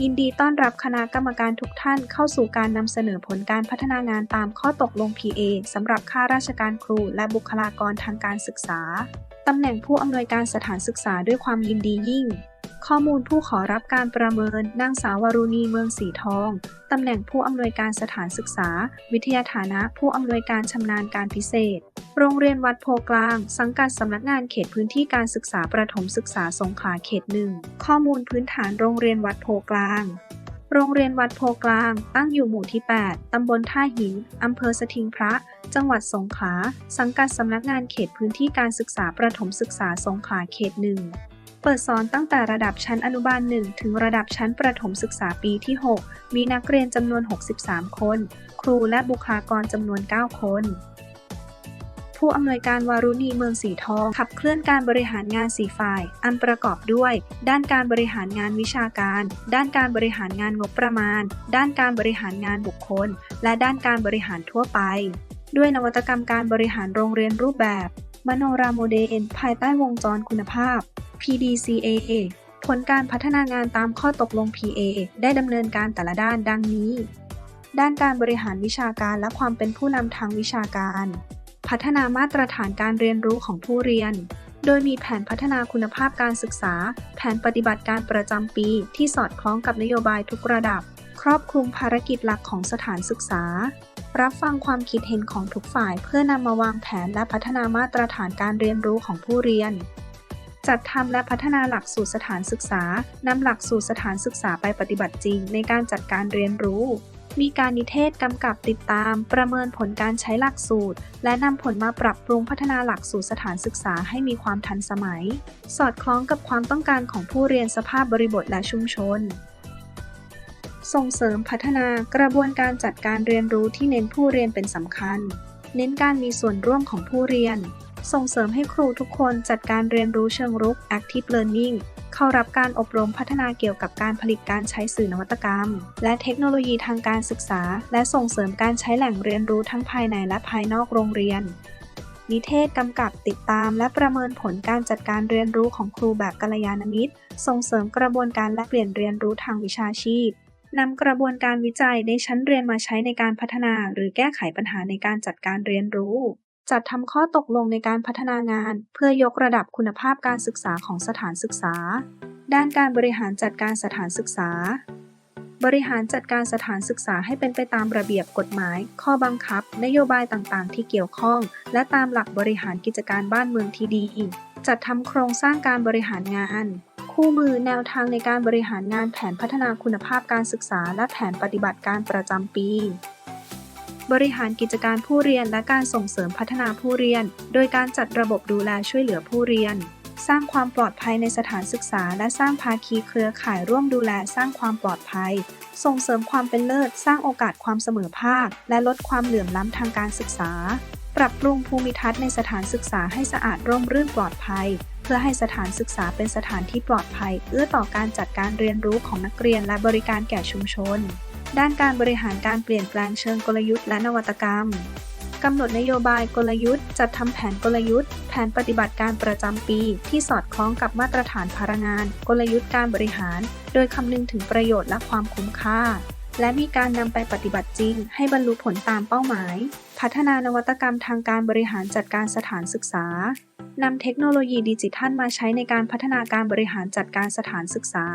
ยินดีต้อนรับคณะกรรมการทุกท่านเข้าสู่การนำเสนอผลการพัฒนางานตามข้อตกลง PA สำหรับข้าราชการครูและบุคลากรทางการศึกษา ตำแหน่งผู้อำนวยการสถานศึกษาด้วยความยินดียิ่ง ข้อมูลผู้ขอรับการประเมินนางสาววรุณีเมืองสีทอง ตำแหน่งผู้อำนวยการสถานศึกษา วิทยาฐานะผู้อำนวยการชำนาญการพิเศษ โรงเรียนวัดโพกลาง สังกัดสำนักงานเขตพื้นที่การศึกษาประถมศึกษาสงขลาเขตหนึ่งข้อมูลพื้นฐานโรงเรียนวัดโพกลาง โรงเรียนวัดโพกลางตั้งอยู่หมู่ที่ 8 ตำบลท่าหิน อำเภอสถิงพระ จังหวัดสงขลา สังกัดสำนักงานเขตพื้นที่การศึกษาประถมศึกษาสงขลาเขตหนึ่ง เปิดสอนตั้งแต่ระดับชั้นอนุบาล 1 ถึงระดับชั้นประถมศึกษาปีที่ 6 มีนักเรียนจำนวน 63 คน ครูและบุคลากรจำนวน 9 คน ผู้อำนวยการวารุณีเมืองสีทอง ขับเคลื่อนการบริหารงานสีฝ่าย อันประกอบด้วย ด้านการบริหารงานวิชาการ ด้านการบริหารงานงบประมาณ ด้านการบริหารงานบุคคล และด้านการบริหารทั่วไป ด้วยนวัตกรรมการบริหารโรงเรียนรูปแบบ มโนราโมเดลภายใต้วงจรคุณภาพ PDCA ผลการพัฒนางานตามข้อตกลง PA ได้ดำเนินการแต่ละด้านดังนี้ ด้านการบริหารวิชาการและความเป็นผู้นำทางวิชาการ พัฒนามาตรฐานการเรียนรู้ของผู้เรียน โดยมีแผนพัฒนาคุณภาพการศึกษา แผนปฏิบัติการประจำปีที่สอดคล้องกับนโยบายทุกระดับ ครอบคลุมภารกิจหลักของสถานศึกษา รับฟังความคิดเห็นของทุกฝ่ายเพื่อนำมาวางแผนและพัฒนามาตรฐานการเรียนรู้ของผู้เรียนจัดทำและพัฒนาหลักสูตรสถานศึกษา นำหลักสูตรสถานศึกษาไปปฏิบัติจริงในการจัดการเรียนรู้ มีการนิเทศกำกับติดตาม ประเมินผลการใช้หลักสูตร และนำผลมาปรับปรุงพัฒนาหลักสูตรสถานศึกษาให้มีความทันสมัย สอดคล้องกับความต้องการของผู้เรียนสภาพบริบทและชุมชน ส่งเสริมพัฒนากระบวนการจัดการเรียนรู้ที่เน้นผู้เรียนเป็นสำคัญ เน้นการมีส่วนร่วมของผู้เรียน ส่งเสริมให้ครูทุกคนจัดการเรียนรู้เชิงรุก active learning เข้ารับการอบรมพัฒนาเกี่ยวกับการผลิตการใช้สื่อนวัตกรรม และเทคโนโลยีทางการศึกษา และส่งเสริมการใช้แหล่งเรียนรู้ทั้งภายในและภายนอกโรงเรียน นิเทศกำกับติดตาม และประเมินผลการจัดการเรียนรู้ของครูแบบกัลยาณมิตร ส่งเสริมกระบวนการแลกเปลี่ยนเรียนรู้ทางวิชาชีพนำกระบวนการวิจัยในชั้นเรียนมาใช้ในการพัฒนา หรือแก้ไขปัญหาในการจัดการเรียนรู้ จัดทำข้อตกลงในการพัฒนางาน เพื่อยกระดับคุณภาพการศึกษาของสถานศึกษา ด้านการบริหารจัดการสถานศึกษา บริหารจัดการสถานศึกษาให้เป็นไปตามระเบียบกฎหมาย ข้อบังคับ นโยบายต่างๆ ที่เกี่ยวข้อง และตามหลักบริหารกิจการบ้านเมืองที่ดีอีก จัดทำโครงสร้างการบริหารงาน คู่มือแนวทางในการบริหารงานแผนพัฒนาคุณภาพการศึกษา และแผนปฏิบัติการประจำปี บริหารกิจการผู้เรียนและการส่งเสริมพัฒนาผู้เรียน โดยการจัดระบบดูแลช่วยเหลือผู้เรียน สร้างความปลอดภัยในสถานศึกษา และสร้างภาคีเครือข่ายร่วมดูแลสร้างความปลอดภัย ส่งเสริมความเป็นเลิศ สร้างโอกาสความเสมอภาค และลดความเหลื่อมล้ำทางการศึกษา ปรับปรุงภูมิทัศน์ในสถานศึกษาให้สะอาดร่มรื่นปลอดภัย เพื่อให้สถานศึกษาเป็นสถานที่ปลอดภัย เอื้อต่อการจัดการเรียนรู้ของนักเรียนและบริการแก่ชุมชน ด้านการบริหารการเปลี่ยนแปลงเชิงกลยุทธ์และนวัตกรรมกำหนดนโยบายกลยุทธ์ จัดทำแผนกลยุทธ์ แผนปฏิบัติการประจำปี ที่สอดคล้องกับมาตรฐานพลังงาน กลยุทธ์การบริหาร โดยคำนึงถึงประโยชน์และความคุ้มค่า และมีการนำไปปฏิบัติจริง ให้บรรลุผลตามเป้าหมาย พัฒนานวัตกรรมทางการบริหารจัดการสถานศึกษานำเทคโนโลยีดิจิทัลมาใช้ในการพัฒนาการบริหารจัดการสถานศึกษา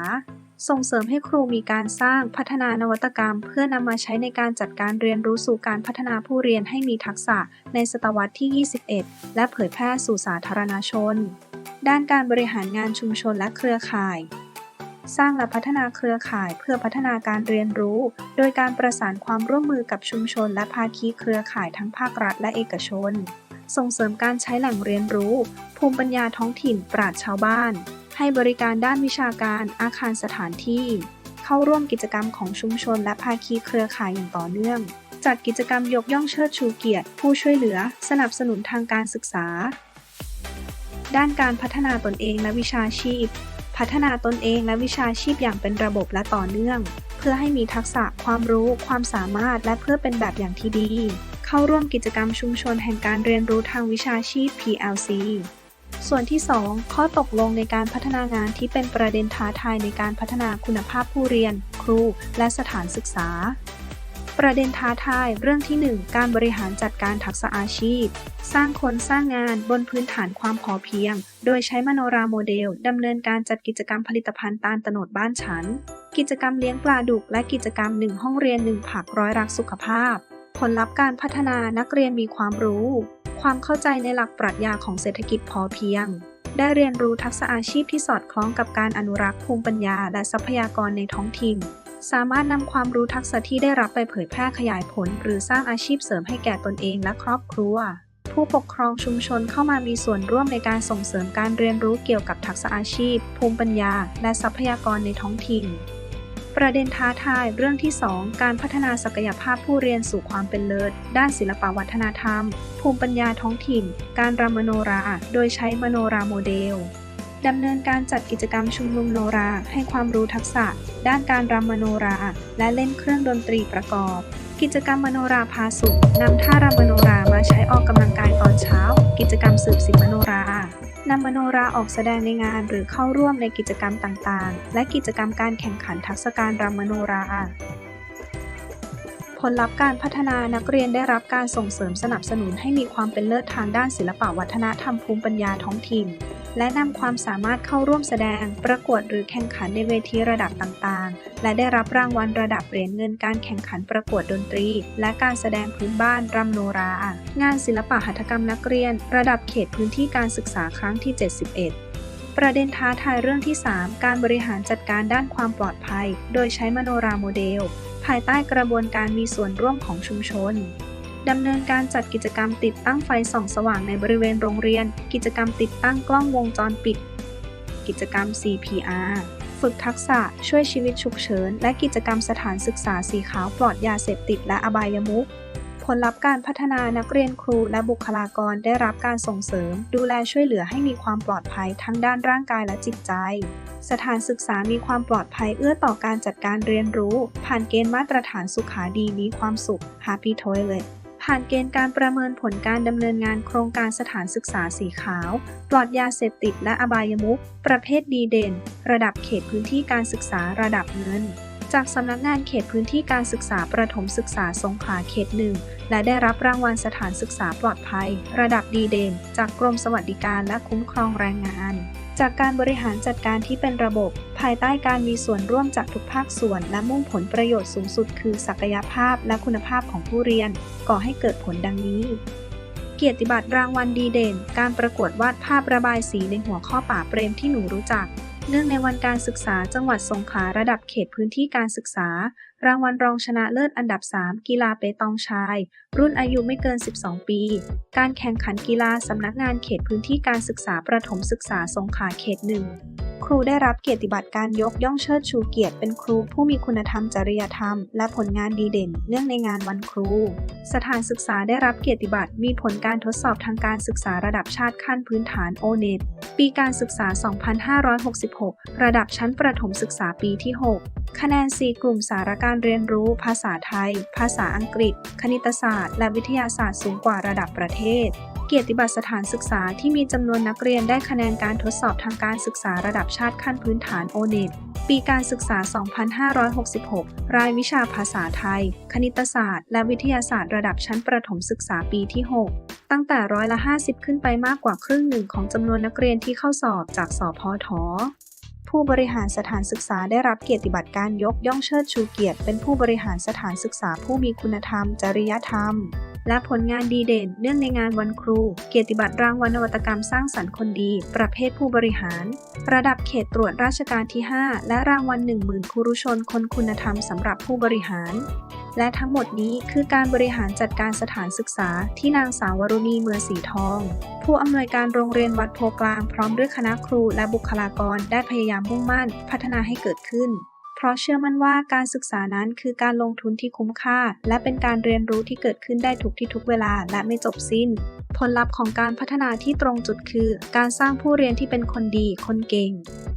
ส่งเสริมให้ครูมีการสร้างพัฒนานวัตกรรม เพื่อนำมาใช้ในการจัดการเรียนรู้สู่การพัฒนาผู้เรียนให้มีทักษะในศตวรรษที่ 21 และเผยแพร่สู่สาธารณชน ด้านการบริหารงานชุมชนและเครือข่าย สร้างและพัฒนาเครือข่ายเพื่อพัฒนาการเรียนรู้ โดยการประสานความร่วมมือกับชุมชน และภาคีเครือข่ายทั้งภาครัฐและเอกชน ส่งเสริมการใช้แหล่งเรียนรู้ ภูมิปัญญาท้องถิ่นปราชชาวบ้าน ให้บริการด้านวิชาการ อาคารสถานที่ เข้าร่วมกิจกรรมของชุมชนและภาคีเครือข่ายอย่างต่อเนื่องจัดกิจกรรมยกย่องเชิดชูเกียรติ ผู้ช่วยเหลือ สนับสนุนทางการศึกษา ด้านการพัฒนาตนเองและวิชาชีพ พัฒนาตนเองและวิชาชีพอย่างเป็นระบบและต่อเนื่อง เพื่อให้มีทักษะความรู้ ความสามารถและเพื่อเป็นแบบอย่างที่ดี เข้าร่วมกิจกรรมชุมชนแห่งการเรียนรู้ทางวิชาชีพ PLC ส่วนที่ 2 ข้อตกลงในการพัฒนางานที่เป็นประเด็นท้าทายในการพัฒนาคุณภาพผู้เรียน ครู และสถานศึกษา ประเด็นท้าทายเรื่องที่ 1 การบริหารจัดการทักษะอาชีพ สร้างคนสร้างงานบนพื้นฐานความพอเพียง โดยใช้มโนราโมเดลดำเนินการจัดกิจกรรมผลิตภัณฑ์ตาลตโนดบ้านฉัน กิจกรรมเลี้ยงปลาดุก และกิจกรรม 1 ห้องเรียน 1 ผักร้อยรักสุขภาพ ผลลัพธ์การพัฒนานักเรียนมีความรู้ ความเข้าใจในหลักปรัชญาของเศรษฐกิจพอเพียง ได้เรียนรู้ทักษะอาชีพที่สอดคล้องกับการอนุรักษ์ภูมิปัญญาและทรัพยากรในท้องถิ่น สามารถนำความรู้ทักษะที่ได้รับไปเผยแพร่ขยายผล หรือสร้างอาชีพเสริมให้แก่ตนเองและครอบครัว ผู้ปกครองชุมชนเข้ามามีส่วนร่วมในการส่งเสริมการเรียนรู้เกี่ยวกับทักษะอาชีพ ภูมิปัญญา และทรัพยากรในท้องถิ่น ประเด็นท้าทายเรื่องที่ 2 การพัฒนาศักยภาพผู้เรียนสู่ความเป็นเลิศ ด้านศิลปวัฒนธรรม ภูมิปัญญาท้องถิ่น การรำมโนรา โดยใช้มโนราโมเดลดำเนินการจัดกิจกรรมชุมนุมโนรา ให้ความรู้ทักษะ ด้านการรำมโนรา และเล่นเครื่องดนตรีประกอบ กิจกรรมมโนราพาสุขนำท่ารำมโนรามาใช้ออกกำลังกายตอนเช้า กิจกรรมสืบศิมโนรา นำมโนราออกแสดงในงานหรือเข้าร่วมในกิจกรรมต่างๆ และกิจกรรมการแข่งขันทักษะการรำมโนรา ผลลัพธ์การพัฒนานักเรียนได้รับการส่งเสริมสนับสนุนให้มีความเป็นเลิศทางด้านศิลปวัฒนธรรมภูมิปัญญาท้องถิ่น และนำความสามารถเข้าร่วมแสดง ประกวดหรือแข่งขันในเวทีระดับต่างๆ และได้รับรางวัลระดับเหรียญเงินการแข่งขันประกวดดนตรี และการแสดงพื้นบ้านรำโนรา งานศิลปะหัตถกรรมนักเรียน ระดับเขตพื้นที่การศึกษาครั้งที่ 71ประเด็นท้าทายเรื่องที่ 3 การบริหารจัดการด้านความปลอดภัย โดยใช้มโนราโมเดล ภายใต้กระบวนการมีส่วนร่วมของชุมชน ดำเนินการจัดกิจกรรมติดตั้งไฟส่องสว่างในบริเวณโรงเรียน กิจกรรมติดตั้งกล้องวงจรปิด กิจกรรม CPR ฝึกทักษะช่วยชีวิตฉุกเฉิน และกิจกรรมสถานศึกษาสีขาวปลอดยาเสพติดและอบายมุขผลลัพธ์การพัฒนานักเรียนครูและบุคลากรได้รับการส่งเสริม ดูแลช่วยเหลือให้มีความปลอดภัยทั้งด้านร่างกายและจิตใจ สถานศึกษามีความปลอดภัยเอื้อต่อการจัดการเรียนรู้ ผ่านเกณฑ์มาตรฐานสุขาดีมีความสุข Happy Toilet ผ่านเกณฑ์การประเมินผลการดำเนินงานโครงการสถานศึกษาสีขาว ปลอดยาเสพติดและอบายมุขประเภทดีเด่น ระดับเขตพื้นที่การศึกษาระดับเงิน จากสำนักงานเขตพื้นที่การศึกษาประถมศึกษาสงขลาเขตหนึ่งและได้รับรางวัลสถานศึกษาปลอดภัย ระดับดีเด่น จากกรมสวัสดิการและคุ้มครองแรงงาน จากการบริหารจัดการที่เป็นระบบ ภายใต้การมีส่วนร่วมจากทุกภาคส่วน และมุ่งผลประโยชน์สูงสุดคือศักยภาพและคุณภาพของผู้เรียน ก่อให้เกิดผลดังนี้ เกียรติบัตรรางวัลดีเด่น การประกวดวาดภาพระบายสีในหัวข้อป่าเปรมที่หนูรู้จัก เนื่องในวันการศึกษาจังหวัดสงขลาระดับเขตพื้นที่การศึกษา รางวัลรองชนะเลิศอันดับ 3 กีฬาเปตองชาย รุ่นอายุไม่เกิน 12 ปี การแข่งขันกีฬาสำนักงานเขตพื้นที่การศึกษาประถมศึกษาสงขลาเขตหนึ่งครูได้รับเกียรติบัตรการยกย่องเชิดชูเกียรติเป็นครูผู้มีคุณธรรมจริยธรรม และผลงานดีเด่น เนื่องในงานวันครู สถานศึกษาได้รับเกียรติบัตรมีผลการทดสอบทางการศึกษาระดับชาติขั้นพื้นฐาน o n e t ปีการศึกษา 2566 ระดับชั้นประถมศึกษาปีที่ 6 คะแนน 4 กลุ่มสาระการเรียนรู้ ภาษาไทย ภาษาอังกฤษ คณิตศาสตร์ และวิทยาศาสตร์สูงกว่าระดับประเทศ เกียรติบัตรสถานศึกษาที่มีจำนวนนักเรียนได้คะแนนการทดสอบทางการศึกษาระดับชาติขั้นพื้นฐาน o n e t ปีการศึกษา 2566 รายวิชาภาษาไทย คณิตศาสตร์ และวิทยาศาสตร์ระดับชั้นประถมศึกษาปีที่ 6 ตั้งแต่ร้อยละ 50 ขึ้นไปมากกว่าครึ่งหนึ่งของจำนวนนักเรียนที่เข้าสอบจากสพทผู้บริหารสถานศึกษาได้รับเกียรติบัตรการยกย่องเชิดชูเกียรติ เป็นผู้บริหารสถานศึกษาผู้มีคุณธรรม จริยธรรม และผลงานดีเด่น เนื่องในงานวันครู เกียรติบัตรรางวัลนวัตกรรมสร้างสรรค์คนดี ประเภทผู้บริหาร ระดับเขตตรวจราชการที่ 5 และรางวัล 1 0,000ครูรุชน คนคุณธรรมสำหรับผู้บริหาร และทั้งหมดนี้คือการบริหารจัดการสถานศึกษาที่นางสาววรุณีเมือสีทอง ผู้อำนวยการโรงเรียนวัดโพกลางพร้อมด้วยคณะครูและบุคลากรได้พยายามมุ่งมั่น พัฒนาให้เกิดขึ้น เพราะเชื่อมั่นว่าการศึกษานั้นคือการลงทุนที่คุ้มค่า และเป็นการเรียนรู้ที่เกิดขึ้นได้ทุกที่ทุกเวลาและไม่จบสิ้น ผลลัพธ์ของการพัฒนาที่ตรงจุดคือ การสร้างผู้เรียนที่เป็นคนดี คนเก่ง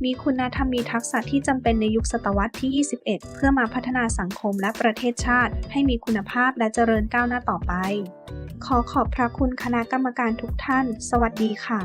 มีคุณธรรมมีทักษะที่จำเป็นในยุคศตวรรษที่ 21 เพื่อมาพัฒนาสังคมและประเทศชาติ ให้มีคุณภาพและเจริญก้าวหน้าต่อไป ขอขอบพระคุณคณะกรรมการทุกท่าน สวัสดีค่ะ